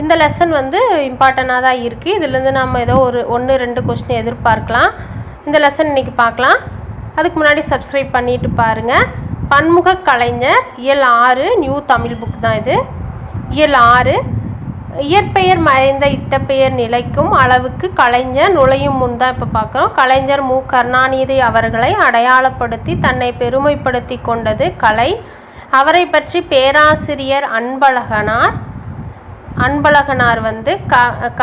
இந்த லெசன் வந்து இம்பார்ட்டண்ட்டாக தான் இருக்குது இதுலேருந்து நம்ம ஏதோ ஒரு ஒன்று ரெண்டு கொஸ்டின் எதிர்பார்க்கலாம். இந்த லெசன் இன்றைக்கி பார்க்கலாம். அதுக்கு முன்னாடி சப்ஸ்கிரைப் பண்ணிட்டு பாருங்கள் பன்முக கலைஞர் இயல் ஆறு நியூ தமிழ் புக் தான் இது. இயல் ஆறு இயற்பெயர் மறைந்த இட்டப்பெயர் நிலைக்கும் அளவுக்கு கலைஞர் நுழையும் முன் தான் இப்போ பார்க்குறோம். கலைஞர் மு. கருணாநிதி அவர்களை அடையாளப்படுத்தி தன்னை பெருமைப்படுத்தி கொண்டது கலை. அவரை பற்றி பேராசிரியர் அன்பழகனார் அன்பழகனார் வந்து க க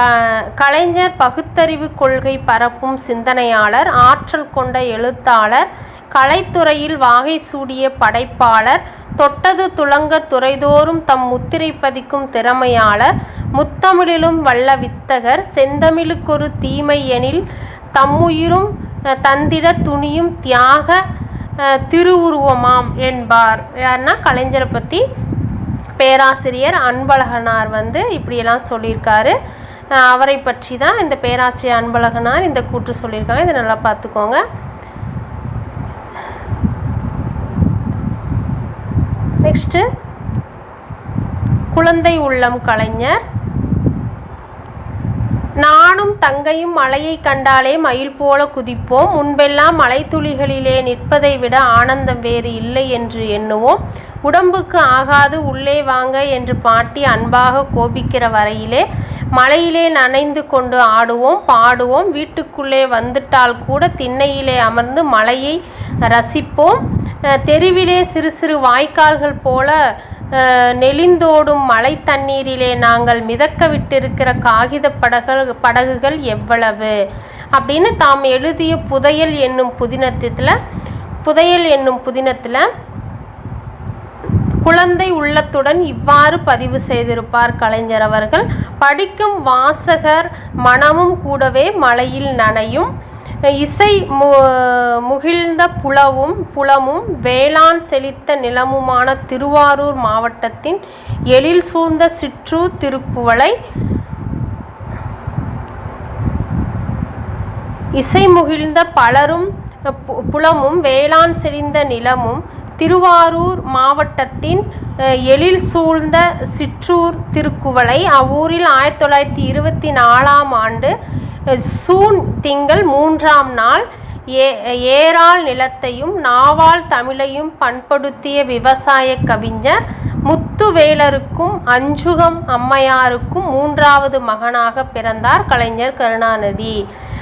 கலைஞர் பகுத்தறிவு கொள்கை பரப்பும் சிந்தனையாளர் ஆற்றல் கொண்ட எழுத்தாளர் கலைத்துறையில் வாகை சூடிய படைப்பாளர் தொட்டது துளங்க துறைதோறும் தம் முத்திரை பதிக்கும் திறமையாளர் முத்தமிழிலும் வல்ல வித்தகர் செந்தமிழுக்கொரு தீமை எனில் தம்முயிரும் தந்திட துணியும் தியாக திருவுருவமாம் என்பார். யாருன்னா கலைஞரை பற்றி பேராசிரியர் அன்பழகனார் வந்து இப்படியெல்லாம் சொல்லியிருக்காரு. அவரை பற்றி தான் இந்த பேராசிரியர் அன்பழகனார் இந்த கூற்று சொல்லியிருக்காங்க. இதை நல்லா பார்த்துக்கோங்க. நெக்ஸ்ட்டு குழந்தை உள்ளம் கலைஞர். நானும் தங்கையும் மலையை கண்டாலே மயில் போல குதிப்போம். முன்பெல்லாம் மலைத்துளிகளிலே நிற்பதை விட ஆனந்தம் வேறு இல்லை என்று எண்ணுவோம். உடம்புக்கு ஆகாது உள்ளே வாங்க என்று பாட்டி அன்பாக கோபிக்கிற வரையிலே மலையிலே நனைந்து கொண்டு ஆடுவோம் பாடுவோம். வீட்டுக்குள்ளே வந்துட்டால் கூட திண்ணையிலே அமர்ந்து மலையை ரசிப்போம். தெருவிலே சிறு சிறு வாய்க்கால்கள் போல நெளிந்தோடும் மழை தண்ணீரிலே நாங்கள் மிதக்க விட்டிருக்கிற காகித படகு படகுகள் எவ்வளவு? அப்படின்னு தாம் எழுதிய புதையல் என்னும் புதினத்தில் புதையல் என்னும் புதினத்தில் குழந்தை உள்ளத்துடன் இவ்வாறு பதிவு செய்திருப்பார் கலைஞர் அவர்கள். படிக்கும் வாசகர் மனமும் கூடவே மலையில் நனையும் இசை மு முகிழ்ந்த புலவும் புலமும் வேளாண் செழித்த நிலமுமான திருவாரூர் மாவட்டத்தின் எழில் சூழ்ந்த சிற்றூர் திருக்குவளை இசை முகிழ்ந்த பலரும் புலமும் வேளாண் செழிந்த நிலமும் திருவாரூர் மாவட்டத்தின் எழில் சூழ்ந்த சிற்றூர் திருக்குவளை அவ்வூரில் ஆயிரத்தி தொள்ளாயிரத்தி இருபத்தி நாலாம் ஆண்டு சூன் திங்கள் மூன்றாம் நாள் ஏ ஏரால் நிலத்தையும் நாவால் தமிழையும் பண்படுத்திய விவசாய கவிஞர் முத்துவேலருக்கும் அஞ்சுகம் அம்மையாருக்கும் மூன்றாவது மகனாக பிறந்தார் கலைஞர் கருணாநிதி.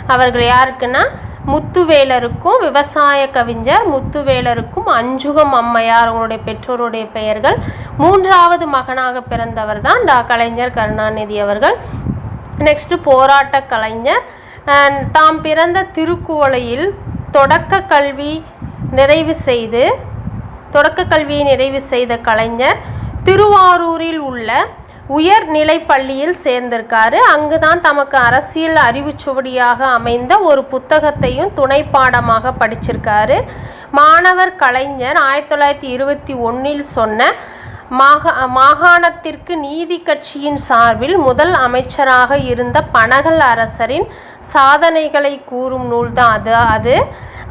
அவர்கள் யாருக்குன்னா முத்துவேலருக்கும் விவசாய கவிஞர் முத்துவேலருக்கும் அஞ்சுகம் அம்மையார் அவங்களுடைய பெற்றோருடைய பெயர்கள். மூன்றாவது மகனாக பிறந்தவர் தான் டா கலைஞர் கருணாநிதி அவர்கள். நெக்ஸ்ட்டு போராட்ட கலைஞர். தாம் பிறந்த திருக்குவளையில் தொடக்க கல்வி நிறைவு செய்து தொடக்க கல்வியை நிறைவு செய்த கலைஞர். திருவாரூரில் உள்ள உயர்நிலை பள்ளியில் சேர்ந்திருக்காரு. அங்கு தான் தமக்கு அரசியல் அறிவுச்சுவடியாக அமைந்த ஒரு புத்தகத்தையும் துணை பாடமாக படிச்சிருக்காரு. மாணவர் கலைஞர் ஆயிரத்தி தொள்ளாயிரத்தி இருபத்தி ஒன்றில் சொன்ன மாகா மாகாணத்திற்கு நீதி கட்சியின் சார்பில் முதல் அமைச்சராக இருந்த பனகல் அரசரின் சாதனைகளை கூறும் நூல் தான் அது. அது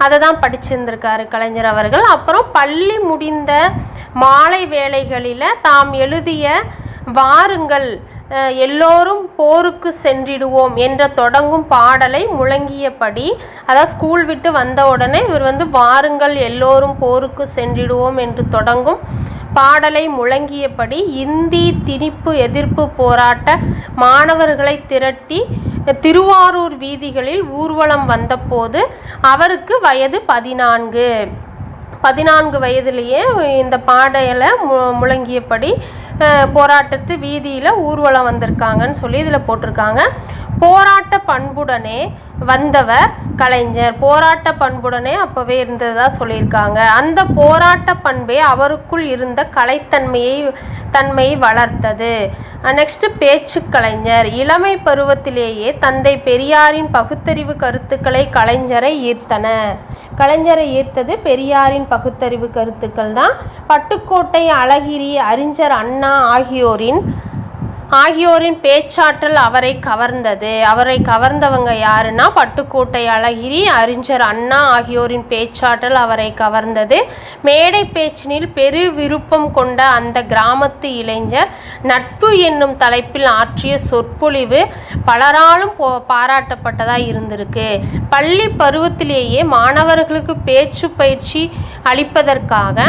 அதை தான் படிச்சிருந்திருக்காரு கலைஞர் அவர்கள். அப்புறம் பள்ளி முடிந்த மாலை வேளைகளில் தாம் எழுதிய வாருங்கள் எல்லோரும் போருக்கு சென்றிடுவோம் என்ற தொடங்கும் பாடலை முழங்கியபடி அதாவது ஸ்கூல் விட்டு வந்த உடனே இவர் வந்து வாருங்கள் எல்லோரும் போருக்கு சென்றிடுவோம் என்று தொடங்கும் பாடலை முழங்கியபடி இந்தி திணிப்பு எதிர்ப்பு போராட்ட மாணவர்களை திரட்டி திருவாரூர் வீதிகளில் ஊர்வலம் வந்தபோது அவருக்கு வயது பதினான்கு. பதினான்கு வயதிலேயே இந்த பாடலை மு முழங்கியபடி போராட்டத்து வீதியில் ஊர்வலம் வந்திருக்காங்கன்னு சொல்லி இதில் போட்டிருக்காங்க. போராட்ட பண்புடனே வந்தவர் கலைஞர். போராட்ட பண்புடனே அப்போவே இருந்ததாக சொல்லியிருக்காங்க. அந்த போராட்ட பண்பே அவருக்குள் இருந்த கலைத்தன்மையை தன்மையை வளர்த்தது. நெக்ஸ்ட் பேச்சு கலைஞர். இளமை பருவத்திலேயே தந்தை பெரியாரின் பகுத்தறிவு கருத்துக்களை கலைஞரை ஈர்த்தன. கலைஞரை ஈர்த்தது பெரியாரின் பகுத்தறிவு கருத்துக்கள் தான். பட்டுக்கோட்டை அழகிரி அறிஞர் அண்ணா ஆகியோரின் ஆகியோரின் பேச்சாற்றல் அவரை கவர்ந்தது. அவரை கவர்ந்தவங்க யாருன்னா பட்டுக்கோட்டை அழகிரி அறிஞர் அண்ணா ஆகியோரின் பேச்சாற்றல் அவரை கவர்ந்தது. மேடை பேச்சினில் பெரு விருப்பம் கொண்ட அந்த கிராமத்து இளைஞர் நட்பு என்னும் தலைப்பில் ஆற்றிய சொற்பொழிவு பலராலும் போ பாராட்டப்பட்டதாக இருந்திருக்கு. பள்ளி பருவத்திலேயே மாணவர்களுக்கு பேச்சு பயிற்சி அளிப்பதற்காக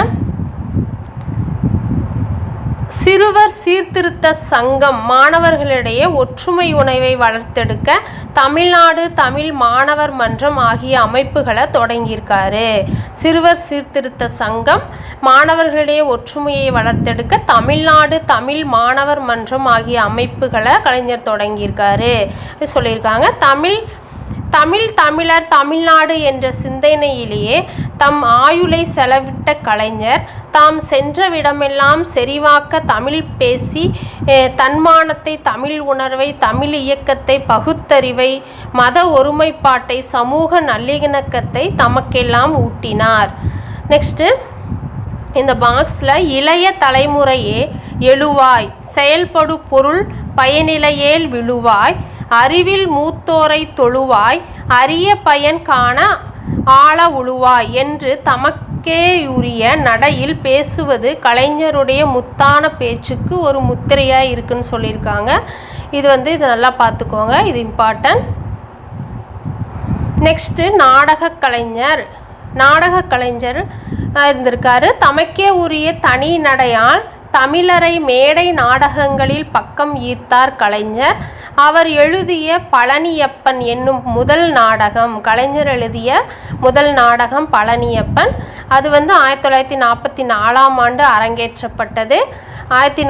சிறுவர் சீர்திருத்த சங்கம் மாணவர்களிடையே ஒற்றுமை உணவை வளர்த்தெடுக்க தமிழ்நாடு தமிழ் மாணவர் மன்றம் ஆகிய அமைப்புகளை தொடங்கியிருக்காரு. சிறுவர் சீர்திருத்த சங்கம் மாணவர்களிடையே ஒற்றுமையை வளர்த்தெடுக்க தமிழ்நாடு தமிழ் மாணவர் மன்றம் ஆகிய அமைப்புகளை கலைஞர் தொடங்கியிருக்காரு. சொல்லியிருக்காங்க. தமிழ் தமிழ் தமிழர் தமிழ்நாடு என்ற சிந்தனையிலேயே தம் ஆயுளை செலவிட்ட கலைஞர் தாம் சென்றவிடமெல்லாம் செறிவாக்க தமிழ் பேசி தன்மானத்தை தமிழ் உணர்வை தமிழ் இயக்கத்தை பகுத்தறிவை மத ஒருமைப்பாட்டை சமூக நல்லிணக்கத்தை தமக்கெல்லாம் ஊட்டினார். நெக்ஸ்ட்டு இந்த பாக்ஸில் இளைய தலைமுறையே எழுவாய் செயல்படு பொருள் பயனிலையேல் விழுவாய் அறிவில் மூத்தோரை தொழுவாய் அரிய பயன் காண ஆள உழுவாய் என்று தமக்கேயுரிய நடையில் பேசுவது கலைஞருடைய முத்தான பேச்சுக்கு ஒரு முத்திரையாக இருக்குன்னு சொல்லியிருக்காங்க. இது வந்து இது நல்லா பார்த்துக்கோங்க. இது இம்பார்ட்டன்ட் நெக்ஸ்ட்டு நாடக கலைஞர். நாடக கலைஞர் இருந்திருக்காரு. தமக்கே உரிய தனி நடையால் தமிழரை மேடை நாடகங்களில் பக்கம் ஈர்த்தார் கலைஞர். அவர் எழுதிய பழனியப்பன் என்னும் முதல் நாடகம் கலைஞர் எழுதிய முதல் நாடகம் பழனியப்பன். அது வந்து ஆயிரத்தி தொள்ளாயிரத்தி நாற்பத்தி நாலாம் ஆண்டு அரங்கேற்றப்பட்டது. ஆயிரத்தி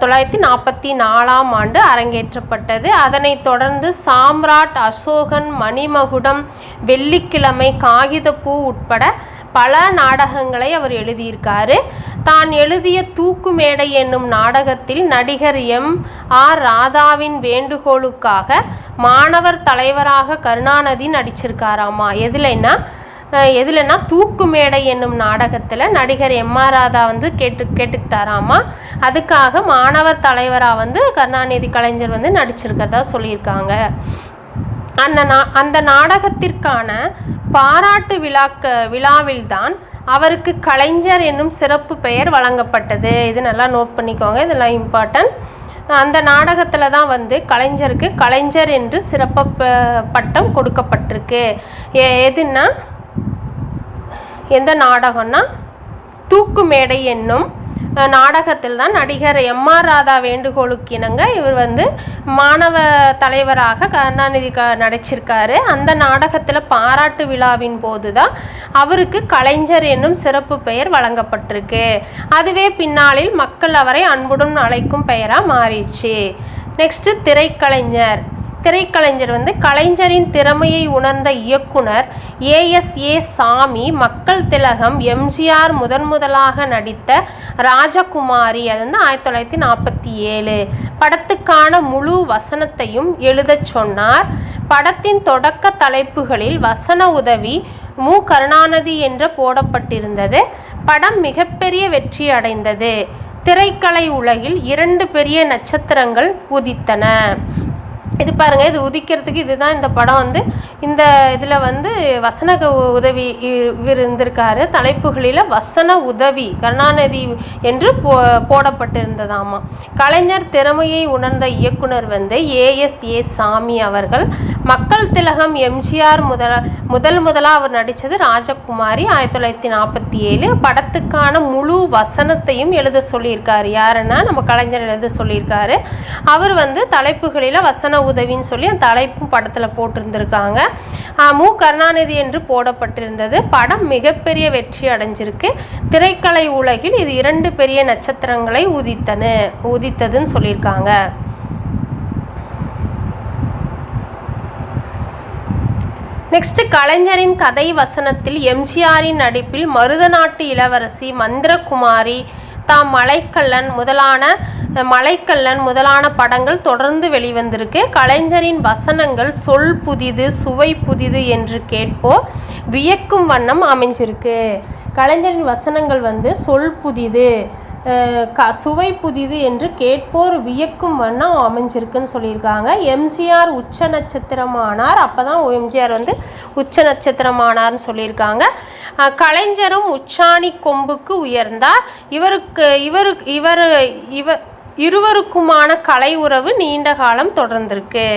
தொள்ளாயிரத்தி நாற்பத்தி நாலாம் ஆண்டு அரங்கேற்றப்பட்டது. அதனைத் தொடர்ந்து சாம்ராட் அசோகன் மணிமகுடம் வெள்ளிக்கிழமை காகிதப்பூ உட்பட பல நாடகங்களை அவர் எழுதியிருக்காரு. தான் எழுதிய தூக்கு மேடை என்னும் நாடகத்தில் நடிகர் எம். ஆர். ராதாவின் வேண்டுகோளுக்காக மாணவர் தலைவராக கருணாநிதி நடிச்சிருக்காராமா? எதுலன்னா எதுலன்னா தூக்கு மேடை என்னும் நாடகத்தில் நடிகர் எம். ஆர். ராதா வந்து கேட்டு கேட்டுக்கிட்டாராமா? அதுக்காக மாணவர் தலைவராக வந்து கருணாநிதி கலைஞர் வந்து நடிச்சிருக்கிறதா சொல்லியிருக்காங்க. அந்த நா அந்த நாடகத்திற்கான பாராட்டு விழாக்க விழாவில்தான் அவருக்கு கலைஞர் என்னும் சிறப்பு பெயர் வழங்கப்பட்டது. இது நல்லா நோட் பண்ணிக்கோங்க. இதெல்லாம் இம்பார்ட்டன்ட் அந்த நாடகத்தில் தான் வந்து கலைஞருக்கு கலைஞர் என்று சிறப்பு ப- பட்டம் கொடுக்கப்பட்டிருக்கு. எ- எதுன்னா எந்த நாடகம்னா தூக்கு மேடை என்னும் நாடகத்தில் தான் நடிகர் எம் ஆர் ராதா வேண்டுகோளுக்கு இணங்க இவர் வந்து மாணவ தலைவராக கருணாநிதி க நடிச்சிருக்காரு. அந்த நாடகத்தில் பாராட்டு விழாவின் போது தான் அவருக்கு கலைஞர் என்னும் சிறப்பு பெயர் வழங்கப்பட்டிருக்கு. அதுவே பின்னாளில் மக்கள் அவரை அன்புடன் அழைக்கும் பெயராக மாறிடுச்சு. நெக்ஸ்ட்டு திரைக்கலைஞர். திரைக்கலைஞர் வந்து கலைஞரின் திறமையை உணர்ந்த இயக்குனர் ஏஎஸ்ஏ சாமி மக்கள் திலகம் எம்ஜிஆர் முதன் முதலாக நடித்த ராஜகுமாரி. அது வந்து ஆயிரத்தி தொள்ளாயிரத்தி நாற்பத்தி ஏழு. படத்துக்கான முழு வசனத்தையும் எழுதச் சொன்னார். படத்தின் தொடக்க தலைப்புகளில் வசன உதவி மு. கருணாநிதி என்று போடப்பட்டிருந்தது. படம் மிகப்பெரிய வெற்றி அடைந்தது. திரைக்கலை உலகில் இரண்டு பெரிய நட்சத்திரங்கள் உதித்தன. இது பாருங்க இது உதிக்கிறதுக்கு இதுதான் இந்த படம் வந்து. இந்த இதில் வந்து வசன உதவி இவர் இருந்திருக்காரு தலைப்புகளில் வசன உதவி கருணாநிதி என்று போ போடப்பட்டிருந்ததாமா. கலைஞர் திறமையை உணர்ந்த இயக்குனர் வந்து ஏஎஸ்ஏ சாமி அவர்கள். மக்கள் திலகம் எம்ஜிஆர் முதல முதல் முதலாக அவர் நடித்தது ராஜகுமாரி. ஆயிரத்தி தொள்ளாயிரத்தி நாற்பத்தி ஏழு படத்துக்கான முழு வசனத்தையும் எழுத சொல்லியிருக்காரு. யாருன்னா நம்ம கலைஞர் எழுத சொல்லியிருக்காரு. அவர் வந்து தலைப்புகளில் வசன உதவின்னு சொல்லி அந்த தலைப்பும் படத்தில் போட்டிருந்திருக்காங்க. மு. கருணாநிதி என்று போடப்பட்டிருந்தது. படம் மிகப்பெரிய வெற்றி அடைஞ்சிருக்கு. திரைக்கலை உலகில் இது இரண்டு பெரிய நட்சத்திரங்களை உதித்தனு உதித்ததுன்னு சொல்லியிருக்காங்க. நெக்ஸ்ட் கலைஞரின் கதை வசனத்தில் எம்ஜிஆரின் நடிப்பில் மருதநாட்டு இளவரசி மந்திரகுமாரி தாம் மலைக்கல்லன் முதலான மலைக்கல்லன் முதலான படங்கள் தொடர்ந்து வெளிவந்திருக்கு. கலைஞரின் வசனங்கள் சொல் புதிது சுவை புதிது என்று கேட்போ வியக்கும் வண்ணம் அமைஞ்சிருக்கு. கலைஞரின் வசனங்கள் வந்து சொல் புதிது க சுவை புதிது என்று கேட்போர். வியக்கும் வண்ணம் அமைஞ்சிருக்குன்னு சொல்லியிருக்காங்க. எம்ஜிஆர் உச்ச நட்சத்திரமானார். அப்போ தான் எம்ஜிஆர் வந்து உச்ச நட்சத்திரமானார்னு சொல்லியிருக்காங்க. கலைஞரும் உச்சாணி கொம்புக்கு உயர்ந்தார். இவருக்கு இவரு இவர் இவர் இருவருக்குமான கலை உறவு நீண்ட காலம் தொடர்ந்திருக்கு.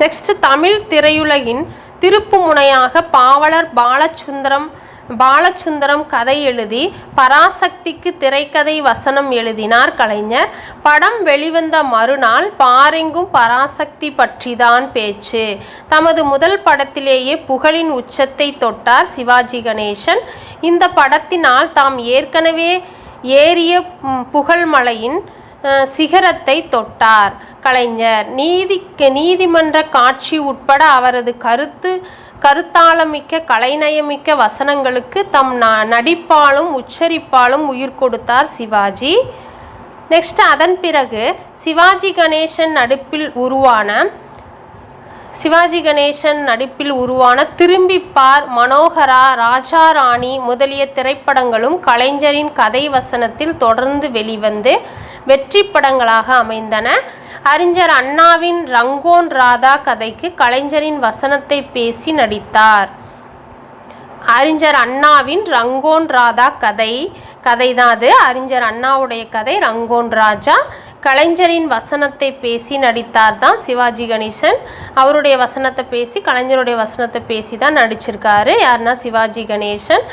நெக்ஸ்ட் தமிழ் திரையுலகின் திருப்பு முனையாக பாவலர் பாலசுந்தரம் பாலசுந்தரம் கதை எழுதி பராசக்திக்கு திரைக்கதை வசனம் எழுதினார் கலைஞர். படம் வெளிவந்த மறுநாள் பாரெங்கும் பராசக்தி பற்றிதான் பேச்சு. தமது முதல் படத்திலேயே புகழின் உச்சத்தை தொட்டார் சிவாஜி கணேசன். இந்த படத்தினால் தாம் ஏற்கனவே ஏறிய புகழ்மலையின் சிகரத்தை தொட்டார். கலைஞர் நீதி நீதிமன்ற காட்சி உட்பட அவரது கருத்து கருத்தாளமிக்க கலைநயமிக்க வசனங்களுக்கு தம் ந- நடிப்பாலும் உச்சரிப்பாலும் உயிர் கொடுத்தார் சிவாஜி. நெக்ஸ்ட் அதன் பிறகு சிவாஜி கணேசன் நடிப்பில் உருவான சிவாஜி கணேசன் நடிப்பில் உருவான திரும்பிப்பார் மனோகரா ராஜா ராணி முதலிய திரைப்படங்களும் கலைஞரின் கதை வசனத்தில் தொடர்ந்து வெளிவந்து வெற்றி படங்களாக அமைந்தன. அறிஞர் அண்ணாவின் ரங்கோன் ராதா கதைக்கு கலைஞரின் வசனத்தை பேசி நடித்தார். அறிஞர் அண்ணாவின் ரங்கோன் ராதா கதை கதை தான் அது. அறிஞர் அண்ணாவுடைய கதை ரங்கோன் ராஜா. கலைஞரின் வசனத்தை பேசி நடித்தார் தான் சிவாஜி கணேசன். அவருடைய வசனத்தை பேசி கலைஞருடைய வசனத்தை பேசி தான் நடிச்சிருக்காரு. யாருன்னா சிவாஜி கணேசன்.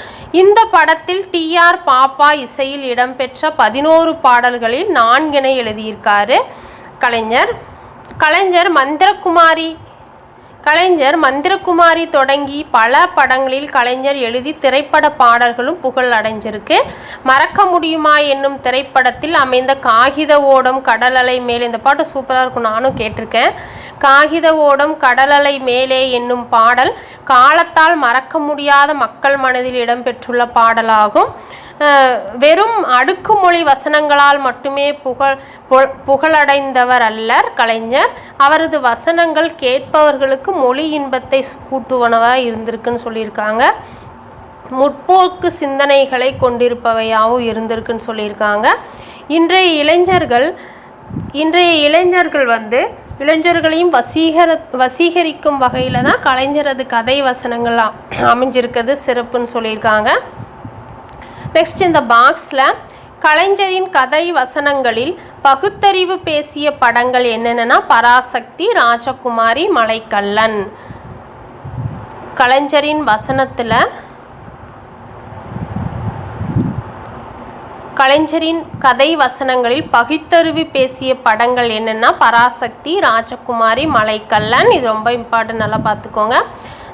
இந்த படத்தில் டிஆர் பாப்பா இசையில் இடம்பெற்ற பதினோரு பாடல்களில் நான்கினை எழுதியிருக்காரு கலைஞர். கலைஞர் மந்திரகுமாரி கலைஞர் மந்திரகுமாரி தொடங்கி பல படங்களில் கலைஞர் எழுதி திரைப்பட பாடல்களும் புகழ் அடைஞ்சிருக்கு. மறக்க முடியுமா என்னும் திரைப்படத்தில் அமைந்த காகித ஓடம் கடலலை மேலே இந்த பாட்டு சூப்பராக இருக்கும் நானும் கேட்டிருக்கேன். காகித ஓடம் கடலலை மேலே என்னும் பாடல் காலத்தால் மறக்க முடியாத மக்கள் மனதில் இடம்பெற்றுள்ள பாடலாகும். வெறும் அடுக்குமொழி வசனங்களால் மட்டுமே புகழ் புகழ்- புகழடைந்தவர் அல்லர் கலைஞர். அவரது வசனங்கள் கேட்பவர்களுக்கு மொழி இன்பத்தை கூட்டுவனவாக இருந்திருக்குன்னு சொல்லியிருக்காங்க. முற்போக்கு சிந்தனைகளை கொண்டிருப்பவையாகவும் இருந்திருக்குன்னு சொல்லியிருக்காங்க. இன்றைய இளைஞர்கள் இன்றைய இளைஞர்கள் வந்து இளைஞர்களையும் வசீகர வசீகரிக்கும் வகையில் தான் கலைஞரது கதை வசனங்கள் அமைஞ்சிருக்கிறது சிறப்புன்னு சொல்லியிருக்காங்க. நெக்ஸ்ட் இந்த பாக்ஸில் கலைஞரின் கதை வசனங்களில் பகுத்தறிவு பேசிய படங்கள் என்னென்னா பராசக்தி ராஜகுமாரி மலைக்கல்லன். கலைஞரின் வசனத்தில் கலைஞரின் கதை வசனங்களில் பகுத்தறிவு பேசிய படங்கள் என்னென்னா பராசக்தி ராஜகுமாரி மலைக்கல்லன். இது ரொம்ப இம்பார்ட்டன்ட் நல்லா பார்த்துக்கோங்க.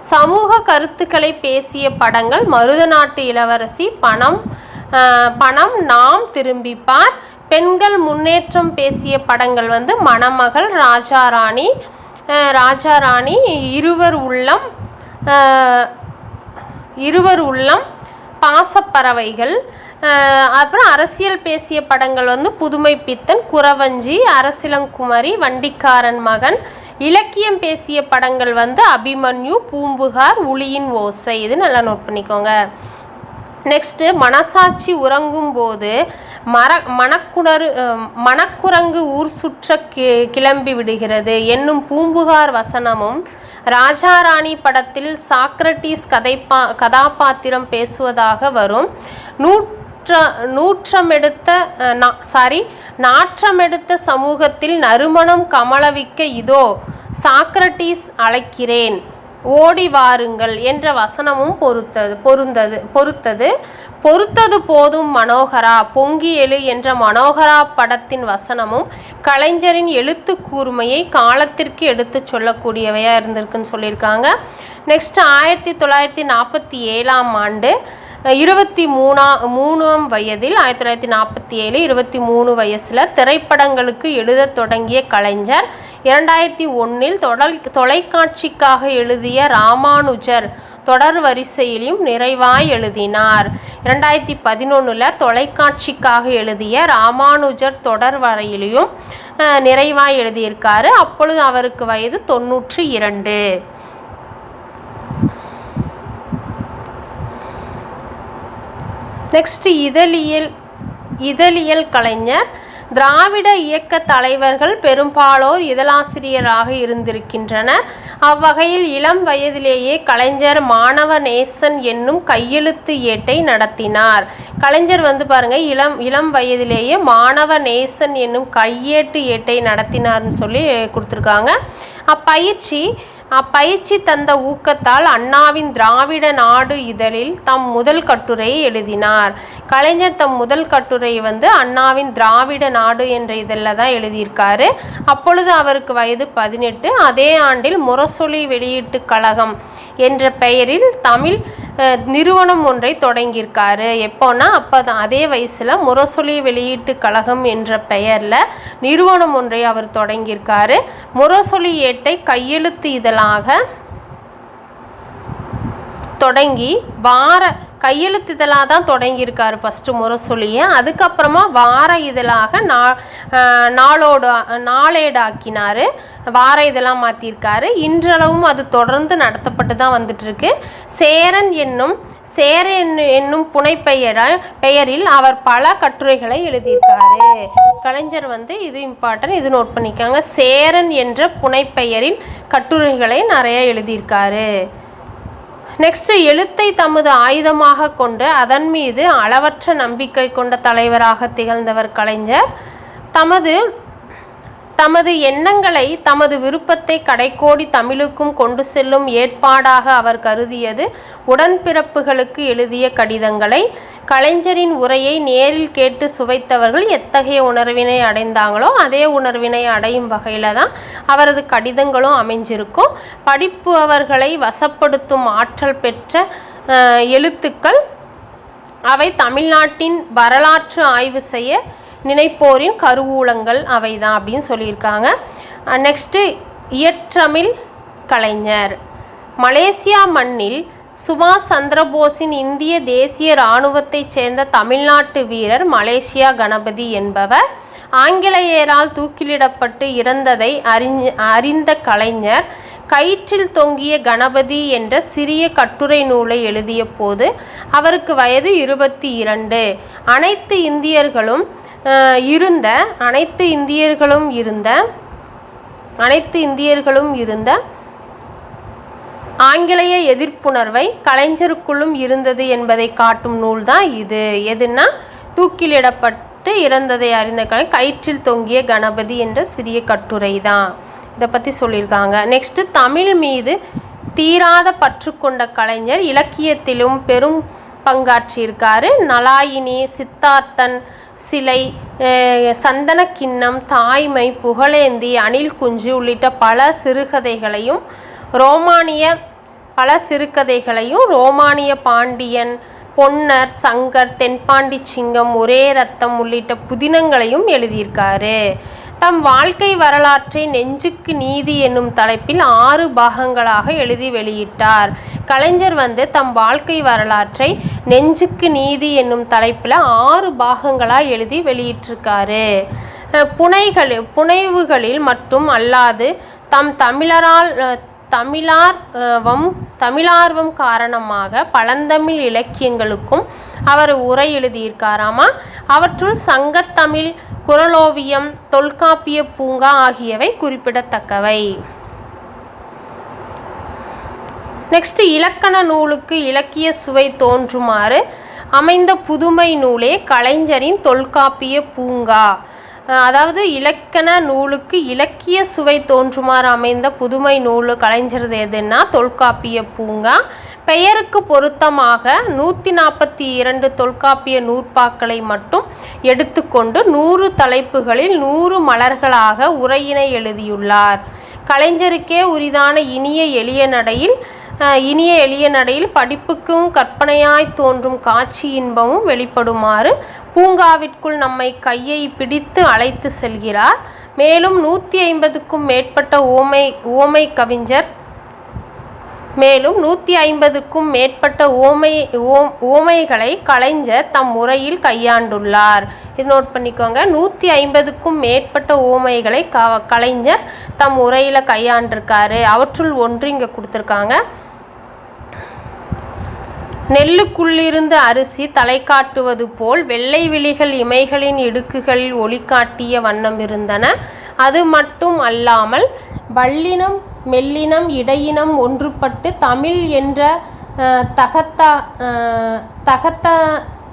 சமூக கருத்துக்களை பேசிய படங்கள் மருதநாட்டு இளவரசி பணம் பணம் நாம் திரும்பிப்பார். பெண்கள் முன்னேற்றம் பேசிய படங்கள் வந்து மணமகள் ராஜாராணி ராஜா ராஜாராணி இருவர் உள்ளம் இருவர் உள்ளம் பாசப்பறவைகள் அப்புறம் அரசியல் பேசிய படங்கள் வந்து புதுமை பித்தன் குறவஞ்சி அரசிலங்குமரி வண்டிக்காரன் மகன் இலக்கியம் பேசிய படங்கள் வந்து அபிமன்யு பூம்புகார் உளியின் ஓசை. இது நல்லா நோட் பண்ணிக்கோங்க. நெக்ஸ்ட்டு மனசாட்சி உறங்கும் போது மர மணக்குணர் மணக்குரங்கு ஊர் சுற்ற கி கிளம்பி விடுகிறது. என்னும் பூம்புகார் வசனமும் ராஜாராணி படத்தில் சாக்ரட்டிஸ் கதைப்பா கதாபாத்திரம் பேசுவதாக வரும். நாற்ற நூற்றமெடுத்த சாரி நாற்றமெடுத்த சமூகத்தில் நறுமணம் கமலவிக்க இதோ சாக்ரட்டிஸ் அழைக்கிறேன் ஓடி வாருங்கள் என்ற வசனமும் பொறுத்தது பொருந்தது பொறுத்தது. பொறுத்தது போதும் மனோகரா பொங்கி எழு என்ற மனோகரா படத்தின் வசனமும் கலைஞரின் எழுத்து கூர்மையை காலத்திற்கு எடுத்துச் சொல்லக்கூடியவையாக இருந்திருக்குன்னு சொல்லியிருக்காங்க. நெக்ஸ்ட் ஆயிரத்தி தொள்ளாயிரத்தி நாற்பத்தி ஏழாம் ஆண்டு இருபத்தி மூணா மூணாம் வயதில் ஆயிரத்தி தொள்ளாயிரத்தி நாற்பத்தி ஏழு இருபத்தி மூணு வயசில் திரைப்படங்களுக்கு எழுதத் தொடங்கிய கலைஞர் இரண்டாயிரத்தி ஒன்றில் தொடல் தொலைக்காட்சிக்காக எழுதிய ராமானுஜர் தொடர் வரிசையிலும் நிறைவாய் எழுதினார். இரண்டாயிரத்தி பதினொன்றில் தொலைக்காட்சிக்காக எழுதிய ராமானுஜர் தொடர் வரையிலையும் நிறைவாய் எழுதியிருக்காரு. அப்பொழுது அவருக்கு வயது தொண்ணூற்றி இரண்டு. நெக்ஸ்ட் இதழியல் இதழியல் கலைஞர் திராவிட இயக்க தலைவர்கள் பெரும்பாலோர் இதழாசிரியராக இருந்திருக்கின்றனர். அவ்வகையில் இளம் வயதிலேயே கலைஞர் மாணவ நேசன் என்னும் கையெழுத்து ஏட்டை நடத்தினார். கலைஞர் வந்து பாருங்க இளம் இளம் வயதிலேயே மாணவ நேசன் என்னும் கையேட்டு ஏட்டை நடத்தினார்னு சொல்லி கொடுத்துருக்காங்க. அப்பயிற்சி அப்பயிற்சி தந்த ஊக்கத்தால் அண்ணாவின் திராவிட நாடு இதழில் தம் முதல் கட்டுரையை எழுதினார். கலைஞர் தம் முதல் கட்டுரை வந்து அண்ணாவின் திராவிட நாடு என்ற இதழில் தான் எழுதியிருக்காரு. அப்பொழுது அவருக்கு வயது பதினெட்டு. அதே ஆண்டில் முரசொலி வெளியீட்டுக் கழகம் என்ற பெயரில் தமிழ் நிறுவனம் ஒன்றை தொடங்கியிருக்காரு. எப்போன்னா அப்போ தான் அதே வயசில் முரசொலி வெளியீட்டு கழகம் என்ற பெயரில் நிறுவனம் ஒன்றை அவர் தொடங்கியிருக்காரு. முரசொலி ஏட்டை கையெழுத்து இதழாக தொடங்கி வார கையெழுத்து இதழாக தான் தொடங்கியிருக்காரு ஃபஸ்ட்டு முரசொலியை. அதுக்கப்புறமா வார இதழாக நா அஹ் நாளேடாக்கினார். வார இதழாக மாற்றியிருக்காரு இன்றளவும் அது தொடர்ந்து நடத்தப்பட்டு தான் வந்துட்டுருக்கு. சேரன் என்னும் சேரன் என்னும் புனைப்பெயர பெயரில் அவர் பல கட்டுரைகளை எழுதியிருக்காரு. கலைஞர் வந்து இது இம்பார்ட்டன்ட் இது நோட் பண்ணிக்காங்க. சேரன் என்ற புனைப்பெயரில் கட்டுரைகளை நிறைய எழுதியிருக்காரு. நெக்ஸ்ட் எழுத்தை தமது ஆயுதமாக கொண்டு அதன் மீது அளவற்ற நம்பிக்கை கொண்ட தலைவராக திகழ்ந்தவர் கலைஞர். தமது தமது எண்ணங்களை தமது விருப்பத்தை கடைக்கோடி தமிழுக்கும் கொண்டு செல்லும் ஏற்பாடாக அவர் கருதியது உடன்பிறப்புகளுக்கு எழுதிய கடிதங்களை கலைஞரின் உரையை நேரில் கேட்டு சுவைத்தவர்கள் எத்தகைய உணர்வினை அடைந்தாங்களோ அதே உணர்வினை அடையும் வகையில் தான் அவரது கடிதங்களும் அமைஞ்சிருக்கும். படிப்பு அவர்களை வசப்படுத்தும் ஆற்றல் பெற்ற எழுத்துக்கள் அவை தமிழ்நாட்டின் வரலாற்று ஆய்வு செய்ய நினைப்போரின் கருவூலங்கள் அவைதான் அப்படின்னு சொல்லியிருக்காங்க. நெக்ஸ்ட்டு இயற்றமிழ் கலைஞர். மலேசியா மண்ணில் சுபாஷ் சந்திரபோஸின் இந்திய தேசிய இராணுவத்தைச் சேர்ந்த தமிழ்நாட்டு வீரர் மலேசியா கணபதி என்பவர் ஆங்கிலேயரால் தூக்கிலிடப்பட்டு இறந்ததை அறிஞ அறிந்த கலைஞர் கயிற்றில் தொங்கிய கணபதி என்ற சிறிய கட்டுரை நூலை எழுதிய போது அவருக்கு வயது இருபத்தி இரண்டு. அனைத்து இந்தியர்களும் இருந்த அனைத்து இந்தியர்களும் இருந்த அனைத்து இந்தியர்களும் இருந்த ஆங்கிலேய எதிர்ப்புணர்வை கலைஞருக்குள்ளும் இருந்தது என்பதை காட்டும் நூல் தான் இது. எதுன்னா தூக்கிலிடப்பட்டு இறந்ததை அறிந்த கலை கயிற்றில் தொங்கிய கணபதி என்ற சிறிய கட்டுரை தான் இதை பற்றி சொல்லியிருக்காங்க. நெக்ஸ்ட்டு தமிழ் மீது தீராத பற்று கொண்ட கலைஞர் இலக்கியத்திலும் பெரும் பங்காற்றியிருக்காரு. நலாயினி சித்தார்த்தன் சிலை சந்தன சந்தனக்கிண்ணம் தாய்மை புகழேந்தி அணில் குஞ்சு உள்ளிட்ட பல சிறுகதைகளையும் ரோமானிய பல சிறுகதைகளையும் ரோமானிய பாண்டியன் பொன்னர் சங்கர் தென்பாண்டி சிங்கம் ஒரே ரத்தம் உள்ளிட்ட புதினங்களையும் எழுதியிருக்காரு. தம் வாழ்க்கை வரலாற்றை நெஞ்சுக்கு நீதி என்னும் தலைப்பில் ஆறு பாகங்களாக எழுதி வெளியிட்டார். கலைஞர் வந்து தம் வாழ்க்கை வரலாற்றை நெஞ்சுக்கு நீதி என்னும் தலைப்பில் ஆறு பாகங்களாக எழுதி வெளியிட்டிருக்காரு. புனைகள் புனைவுகளில் மட்டும் அல்லாது தம் தமிழரால் தமிழார் தமிழார்வம் தமிழார்வம் காரணமாக பழந்தமிழ் இலக்கியங்களுக்கும் அவர் உரை எழுதியிருக்காராமா? அவற்றுள் சங்கத்தமிழ் குரலோவியம் தொல்காப்பிய பூங்கா ஆகியவை குறிப்பிடத்தக்கவை. நெக்ஸ்ட் இலக்கண நூலுக்கு இலக்கிய சுவை தோன்றுமாறு அமைந்த புதுமை நூலே கலைஞரின் தொல்காப்பிய பூங்கா. அதாவது இலக்கண நூலுக்கு இலக்கிய சுவை தோன்றுமாறு அமைந்த புதுமை நூல் கலைஞரது எதுன்னா தொல்காப்பிய பூங்கா. பெயருக்கு பொருத்தமாக நூற்றி நாற்பத்தி இரண்டு தொல்காப்பிய நூற்பாக்களை மட்டும் எடுத்துக்கொண்டு நூறு தலைப்புகளில் நூறு மலர்களாக உரையினை எழுதியுள்ளார். கலைஞருக்கே உரிதான இனிய எளிய நடையில் இனிய எளிய நடையில் படிப்புக்கும் கற்பனையாய் தோன்றும் காட்சி இன்பமும் வெளிப்படுமாறு பூங்காவிற்குள் நம்மை கையை பிடித்து அழைத்து செல்கிறார். மேலும் நூற்றி ஐம்பதுக்கும் மேற்பட்ட ஓமை ஓமை கவிஞர் மேலும் நூற்றி ஐம்பதுக்கும் மேற்பட்ட ஓமை ஓம் ஓமைகளை கலைஞர் தம் முறையில் கையாண்டுள்ளார். இது நோட் பண்ணிக்கோங்க. நூற்றி ஐம்பதுக்கும் மேற்பட்ட ஓமைகளை க கலைஞர் தம் உரையில் கையாண்டிருக்காரு. அவற்றுள் ஒன்று இங்கே கொடுத்துருக்காங்க. நெல்லுக்குள்ளிருந்து அரிசி தலை காட்டுவது போல் வெள்ளை விழிகள் இமைகளின் இடுக்குகளில் ஒளி காட்டிய வண்ணம் இருந்தன. அது மட்டும் அல்லாமல் வல்லினம் மெல்லினம் இடையினம் ஒன்றுபட்டு தமிழ் என்ற தகத்த தகத்த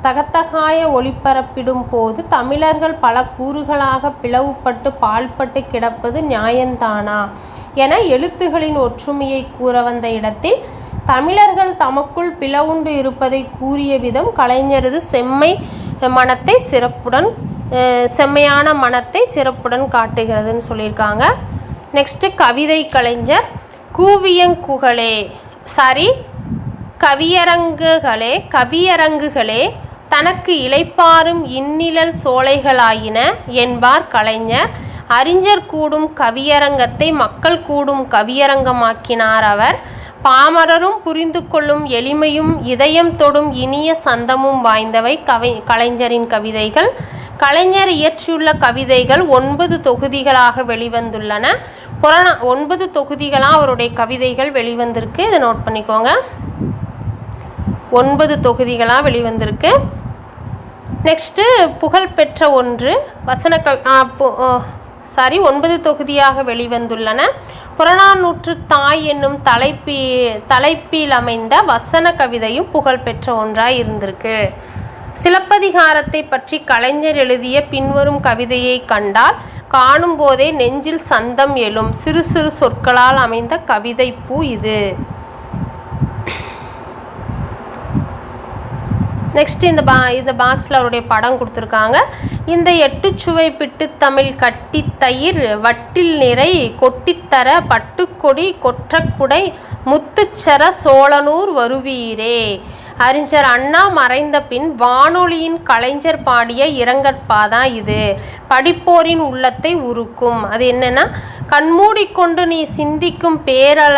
தகத்தகாய ஒளிபரப்பிடும் போது தமிழர்கள் பல கூறுகளாக பிளவுபட்டு பால்பட்டு கிடப்பது நியாயந்தானா? என எழுத்துகளின் ஒற்றுமையை கூற வந்த இடத்தில் தமிழர்கள் தமக்குள் பிளவுண்டு இருப்பதை கூறிய விதம் கலைஞரது செம்மை மனத்தை சிறப்புடன் செம்மையான மனத்தை சிறப்புடன் காட்டுகிறதுன்னு சொல்லியிருக்காங்க. நெக்ஸ்ட்டு கவிதை கலைஞர் கூவியங்குகளே சாரி கவியரங்குகளே கவியரங்குகளே தனக்கு இளைப்பாறும் இந்நிழல் சோலைகளாயின என்பார் கலைஞர். அறிஞர் கூடும் கவியரங்கத்தை மக்கள் கூடும் கவியரங்கமாக்கினார் அவர். பாமரரும் புரிந்து கொள்ளும் எளிமையும் இதயம் தொடும் இனிய சந்தமும் வாய்ந்தவை கவி கலைஞரின் கவிதைகள். கலைஞர் இயற்றியுள்ள கவிதைகள் ஒன்பது தொகுதிகளாக வெளிவந்துள்ளன. புறநா ஒன்பது தொகுதிகளாக அவருடைய கவிதைகள் வெளிவந்திருக்கு. இதை நோட் பண்ணிக்கோங்க. ஒன்பது தொகுதிகளாக வெளிவந்திருக்கு. நெக்ஸ்ட்டு புகழ்பெற்ற ஒன்று. வசன க சாரி ஒன்பது தொகுதியாக வெளிவந்துள்ளன. புறநானூற்று தாய் என்னும் தலைப்பி தலைப்பில் அமைந்த வசன கவிதையும் புகழ்பெற்ற ஒன்றாய் இருந்திருக்கு. சிலப்பதிகாரத்தை பற்றி கலைஞர் எழுதிய பின்வரும் கவிதையை கண்டால் காணும் போதே நெஞ்சில் சந்தம் எழும் சிறு சிறு சொற்களால் அமைந்த கவிதை பூ இது. நெக்ஸ்ட்டு இந்த பா இந்த பாக்ஸில் அவருடைய படம் கொடுத்துருக்காங்க. இந்த எட்டு சுவை பிட்டு தமிழ் கட்டி தயிர் வட்டில் நிறை கொட்டித்தர பட்டுக்கொடி கொற்றக்குடை முத்துச்சர சோழனூர் வருவீரே. அறிஞர் அண்ணா மறைந்த பின் வானொலியின் கலைஞர் பாடிய இரங்கற்பாதான் இது. படிப்போரின் உள்ளத்தை உருக்கும். அது என்னென்னா கண்மூடிக்கொண்டு நீ சிந்திக்கும் பேரழ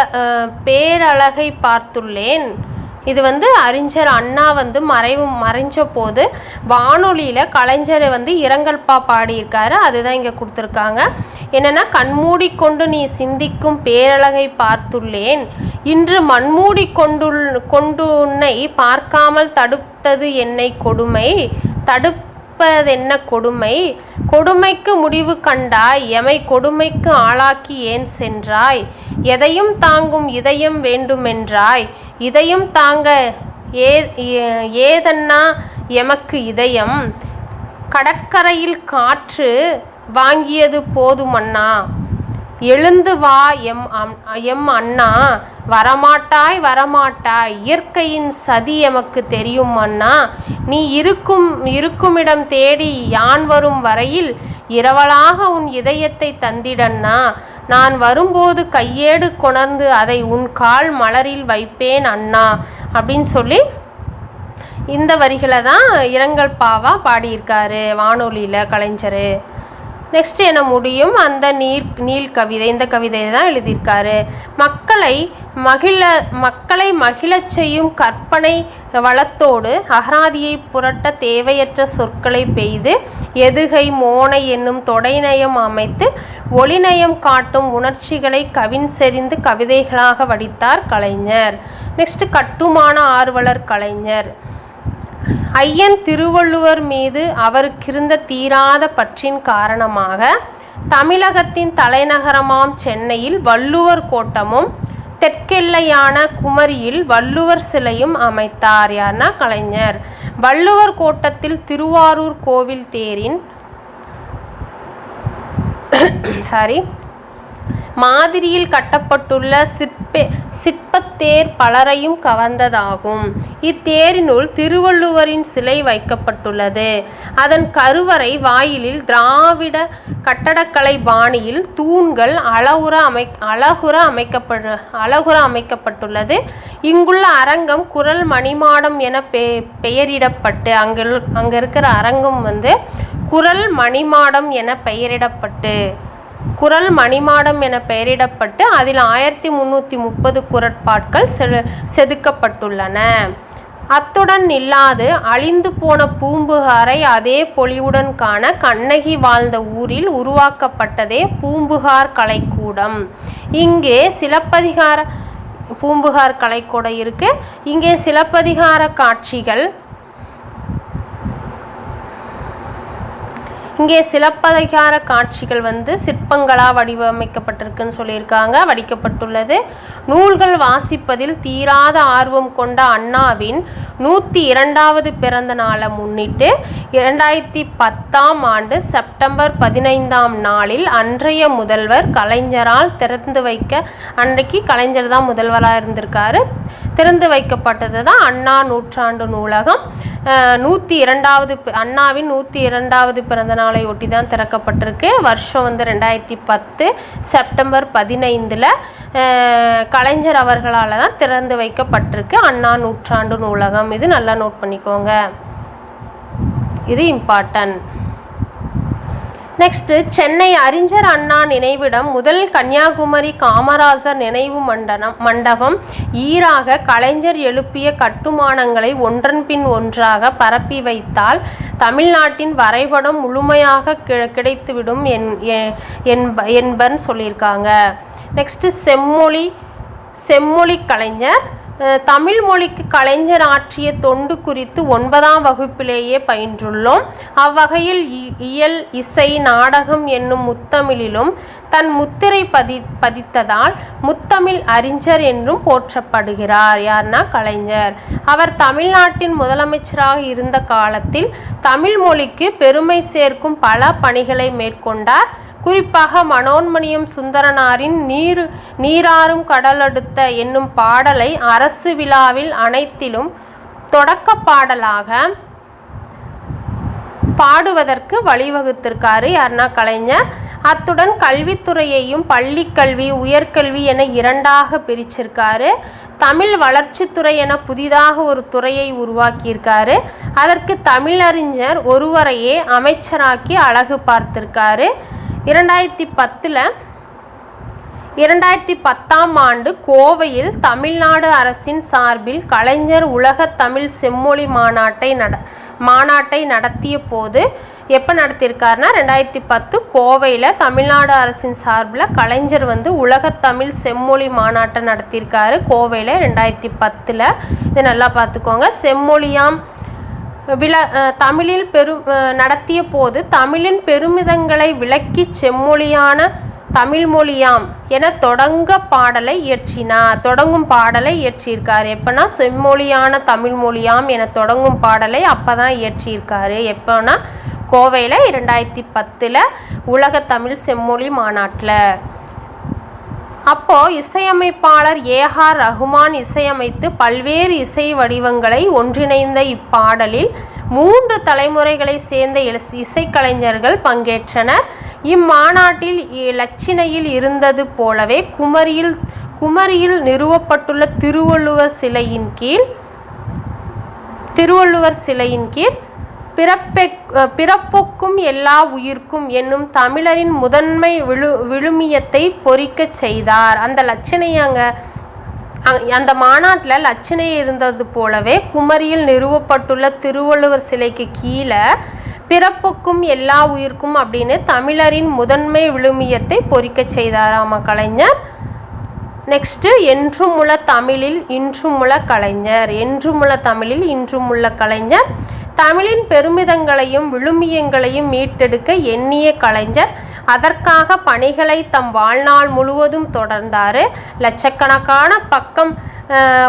பேரழகை பார்த்துள்ளேன். இது வந்து அறிஞர் அண்ணா வந்து மறைவு மறைஞ்ச போது வானொலியில் கலைஞர் வந்து இரங்கல்பா பாடியிருக்காரு. அதுதான் இங்கே கொடுத்துருக்காங்க. என்னென்னா கண்மூடிக்கொண்டு நீ சிந்திக்கும் பேரழகை பார்த்துள்ளேன். இன்று மண்மூடி கொண்டுள் கொண்டு உன்னை பார்க்காமல் தடுத்தது என்னை கொடுமை. தடுப்பதென்ன கொடுமை? கொடுமைக்கு முடிவு கண்டாய். எமை கொடுமைக்கு ஆளாக்கி ஏன் சென்றாய்? எதையும் தாங்கும் இதயம் வேண்டுமென்றாய். இதயம் தாங்க ஏ ஏ- ஏதன்னா எமக்கு இதயம். கடற்கரையில் காற்று வாங்கியது போதுமண்ணா எழுந்து வா எம் அம்- எம் அண்ணா. வரமாட்டாய் வரமாட்டாய். இயற்கையின் சதி எமக்கு தெரியும் அண்ணா. நீ இருக்கும் இருக்குமிடம் தேடி யான் வரும் வரையில் இரவலாக உன் இதயத்தை தந்திடண்ணா. நான் வரும்போது கையேடு கொணர்ந்து அதை உன் கால் மலரில் வைப்பேன் அண்ணா அப்படின்னு சொல்லி இந்த வரிகளை தான் இரங்கல் பாவா பாடியிருக்காரு வானொலியில் கலைஞர். நெக்ஸ்ட் என முடியும்? அந்த நீர் நீல் கவிதை இந்த கவிதையை தான் எழுதியிருக்காரு. மக்களை மகிழ மக்களை மகிழச் செய்யும் கற்பனை வளத்தோடு அகராதியை புரட்ட தேவையற்ற சொற்களை பெய்து எதுகை மோனை என்னும் தொடைநயம் அமைத்து ஒளிநயம் காட்டும் உணர்ச்சிகளை கவின் செறிந்து கவிதைகளாக வடித்தார் கலைஞர். நெக்ஸ்ட் கட்டுமான ஆர்வலர் கலைஞர். ஐயன் திருவள்ளுவர் மீது அவருக்கிருந்த தீராத பற்றின் காரணமாக தமிழகத்தின் தலைநகரமாம் சென்னையில் வள்ளுவர் கோட்டமும் தெற்கெல்லையான குமரியில் வள்ளுவர் சிலையும் அமைத்தார். யார்னா கலைஞர். வள்ளுவர் கோட்டத்தில் திருவாரூர் கோவில் தேரின் சாரி மாதிரியில் கட்டப்பட்டுள்ள சிற்பே சிற்பத்தேர் பலரையும் கவர்ந்ததாகும். இத்தேரினுள் திருவள்ளுவரின் சிலை வைக்கப்பட்டுள்ளது. அதன் கருவறை வாயிலில் திராவிட கட்டடக்கலை பாணியில் தூண்கள் அழகுற அமை அழகுற அமைக்கப்படு அழகுற அமைக்கப்பட்டுள்ளது. இங்குள்ள அரங்கம் குரல் மணிமாடம் என பெ பெயரிடப்பட்டு அங்கு அங்கே இருக்கிற அரங்கம் வந்து குரல் மணிமாடம் என பெயரிடப்பட்டு குரல் மணிமாடம் என பெயரிடப்பட்டு அதில் ஆயிரத்தி முந்நூற்றி முப்பது குரட்பாட்கள் செது செதுக்கப்பட்டுள்ளன. அத்துடன் இல்லாது அழிந்து போன பூம்புகாரை அதே பொலிவுடன் காண கண்ணகி வாழ்ந்த ஊரில் உருவாக்கப்பட்டதே பூம்புகார் கலைக்கூடம். இங்கே சிலப்பதிகார பூம்புகார் கலைக்கூடம் இருக்குது இங்கே சிலப்பதிகார காட்சிகள் இங்கே சிலப்பதிகார காட்சிகள் வந்து சிற்பங்களாக வடிவமைக்கப்பட்டிருக்குன்னு சொல்லியிருக்காங்க. வடிக்கப்பட்டுள்ளது. நூல்கள் வாசிப்பதில் தீராத ஆர்வம் கொண்ட அண்ணாவின் நூற்றி இரண்டாவது பிறந்த நாளை முன்னிட்டு இரண்டாயிரத்தி பத்தாம் ஆண்டு செப்டம்பர் பதினைந்தாம் நாளில் அன்றைய முதல்வர் கலைஞரால் திறந்து வைக்க அன்றைக்கு கலைஞர் தான் முதல்வராக இருந்திருக்காரு. திறந்து வைக்கப்பட்டது தான் அண்ணா நூற்றாண்டு நூலகம். நூற்றி இரண்டாவது அண்ணாவின் நூற்றி இரண்டாவது பிறந்த நாளை ஒட்டி தான் திறக்கப்பட்டிருக்கு. வருஷம் வந்து ரெண்டாயிரத்தி பத்து செப்டம்பர் பதினைந்தில் கலைஞர் அவர்களால் தான் திறந்து வைக்கப்பட்டிருக்கு. அண்ணா நூற்றாண்டு நூலகம். இது நல்லா நோட் பண்ணிக்கோங்க. இது இம்பார்ட்டன்ட் நெக்ஸ்ட் சென்னை அறிஞர் அண்ணா நினைவிடம் முதல் கன்னியாகுமரி காமராசர் நினைவு மண்டனம் மண்டபம். ஈராக கலைஞர் எழுப்பிய கட்டுமானங்களை ஒன்றன் பின் ஒன்றாக பரப்பி வைத்தால் தமிழ்நாட்டின் வரைபடம் முழுமையாக கி- கிடைத்துவிடும் என் எ- என்ப சொல்லியிருக்காங்க. நெக்ஸ்ட் செம்மொழி செம்மொழி கலைஞர் தமிழ் மொழிக்கு கலைஞர் ஆற்றிய தொண்டு குறித்து ஒன்பதாம் வகுப்பிலேயே பயின்றுள்ளோம். அவ்வகையில் இ- இயல் இசை நாடகம் என்னும் முத்தமிழிலும் தன் முத்திரை பதி பதித்ததால் முத்தமிழ் அறிஞர் என்றும் போற்றப்படுகிறார். யார்னா கலைஞர். அவர் தமிழ்நாட்டின் முதலமைச்சராக இருந்த காலத்தில் தமிழ் மொழிக்கு பெருமை சேர்க்கும் பல பணிகளை மேற்கொண்டார். குறிப்பாக மனோன்மணியம் சுந்தரனாரின் நீரு நீராறும் கடலடுத்த என்னும் பாடலை அரசு விழாவில் அனைத்திலும் தொடக்க பாடலாக பாடுவதற்கு வழிவகுத்திருக்காரு யாருன்னா கலைஞர். அத்துடன் கல்வித்துறையையும் பள்ளிக்கல்வி உயர்கல்வி என இரண்டாக பிரிச்சிருக்காரு. தமிழ் வளர்ச்சித்துறை என புதிதாக ஒரு துறையை உருவாக்கியிருக்காரு. அதற்கு தமிழறிஞர் ஒருவரையே அமைச்சராக்கி அழகு பார்த்திருக்காரு. இரண்டாயிரத்தி பத்தில் இரண்டாயிரத்தி பத்தாம் ஆண்டு கோவையில் தமிழ்நாடு அரசின் சார்பில் கலைஞர் உலக தமிழ் செம்மொழி மாநாட்டை நட மாநாட்டை நடத்திய போது எப்போ நடத்தியிருக்காருன்னா ரெண்டாயிரத்தி பத்து கோவையில் தமிழ்நாடு அரசின் சார்பில் கலைஞர் வந்து உலக தமிழ் செம்மொழி மாநாட்டை நடத்தியிருக்காரு. கோவையில் ரெண்டாயிரத்தி பத்தில் இதை நல்லா பார்த்துக்கோங்க. செம்மொழியாம் விள தமிழில் பெரு நடத்திய போது தமிழின் பெருமிதங்களை விளக்கி செம்மொழியான தமிழ்மொழியாம் என தொடங்க பாடலை இயற்றினார். தொடங்கும் பாடலை இயற்றியிருக்காரு. எப்போனா செம்மொழியான தமிழ்மொழியாம் என தொடங்கும் பாடலை அப்போ தான் இயற்றியிருக்காரு. எப்போனா கோவையில் இரண்டாயிரத்தி பத்தில் உலக தமிழ் செம்மொழி மாநாட்டில். அப்போ இசையமைப்பாளர் ஏஹார் ரஹ்மான் இசையமைத்து பல்வேறு இசை வடிவங்களை ஒன்றிணைந்த இப்பாடலில் மூன்று தலைமுறைகளை சேர்ந்த இல- இசைக்கலைஞர்கள் பங்கேற்றனர். இம்மாநாட்டில் இ- இலச்சினையில் இருந்தது போலவே குமரியில் குமரியில் நிறுவப்பட்டுள்ள திருவள்ளுவர் சிலையின் கீழ் திருவள்ளுவர் சிலையின் கீழ் பிறப்பெ பிறப்புக்கும் எல்லா உயிர்க்கும் என்னும் தமிழரின் முதன்மை விழு விழுமியத்தை பொறிக்கச் செய்தார். அந்த லட்சணையாங்க அ- அந்த மாநாட்டில் லட்சணை இருந்தது போலவே குமரியில் நிறுவப்பட்டுள்ள திருவள்ளுவர் சிலைக்கு கீழே பிறப்புக்கும் எல்லா உயிர்க்கும் அப்படின்னு தமிழரின் முதன்மை விழுமியத்தை பொறிக்கச் செய்தாராம கலைஞர். நெக்ஸ்ட்டு என்றுமுள்ள தமிழில் இன்றுமுள்ள கலைஞர். என்றுமுள்ள தமிழில் இன்றுமுள்ள கலைஞர். தமிழின் பெருமிதங்களையும் விழுமியங்களையும் மீட்டெடுக்க எண்ணிய கலைஞர் அதற்காக பணிகளை தம் வாழ்நாள் முழுவதும் தொடர்ந்தார். லட்சக்கணக்கான பக்கம்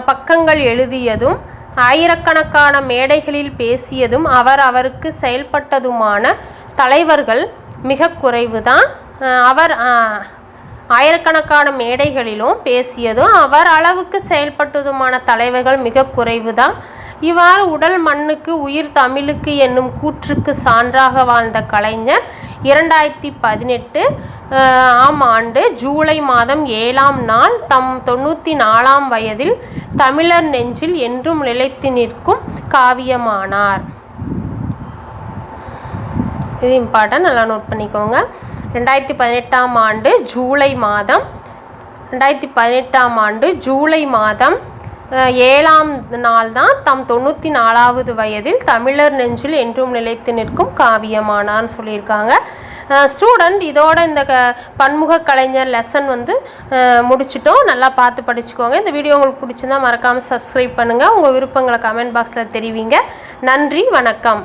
பக்கங்கள் எழுதியதும் ஆயிரக்கணக்கான மேடைகளில் பேசியதும் அவர் அவருக்கு செயல்பட்டதுமான தலைவர்கள் மிக குறைவுதான். அவர் ஆயிரக்கணக்கான மேடைகளிலும் பேசியதும் அவர் அளவுக்கு செயல்பட்டதுமான தலைவர்கள் மிக குறைவுதான். இவ்வாறு உடல் மண்ணுக்கு உயிர் தமிழுக்கு என்னும் கூற்றுக்கு சான்றாக வாழ்ந்த கலைஞர் இரண்டாயிரத்தி பதினெட்டு ஆம் ஆண்டு ஜூலை மாதம் ஏழாம் நாள் தம் தொண்ணூற்றி நாலாம் வயதில் தமிழர் நெஞ்சில் என்றும் நிலைத்து நிற்கும் காவியமானார். இது இம்பார்ட்டன் நல்லா நோட் பண்ணிக்கோங்க. ரெண்டாயிரத்தி பதினெட்டாம் ஆண்டு ஜூலை மாதம் ரெண்டாயிரத்தி பதினெட்டாம் ஆண்டு ஜூலை மாதம் ஏழாம் நாள் தான் தம் தொண்ணூற்றி நாலாவது வயதில் தமிழர் நெஞ்சில் என்றும் நிலைத்து நிற்கும் காவியமானான்னு சொல்லியிருக்காங்க. ஸ்டூடெண்ட் இதோட இந்த க பன்முக கலைஞர் லெசன் வந்து முடிச்சிட்டோம். நல்லா பார்த்து படிச்சுக்கோங்க. இந்த வீடியோ உங்களுக்கு பிடிச்சிருந்தா மறக்காமல் சப்ஸ்கிரைப் பண்ணுங்கள் உங்கள் விருப்பங்களை கமெண்ட் பாக்ஸில் தெரிவிங்க. நன்றி வணக்கம்.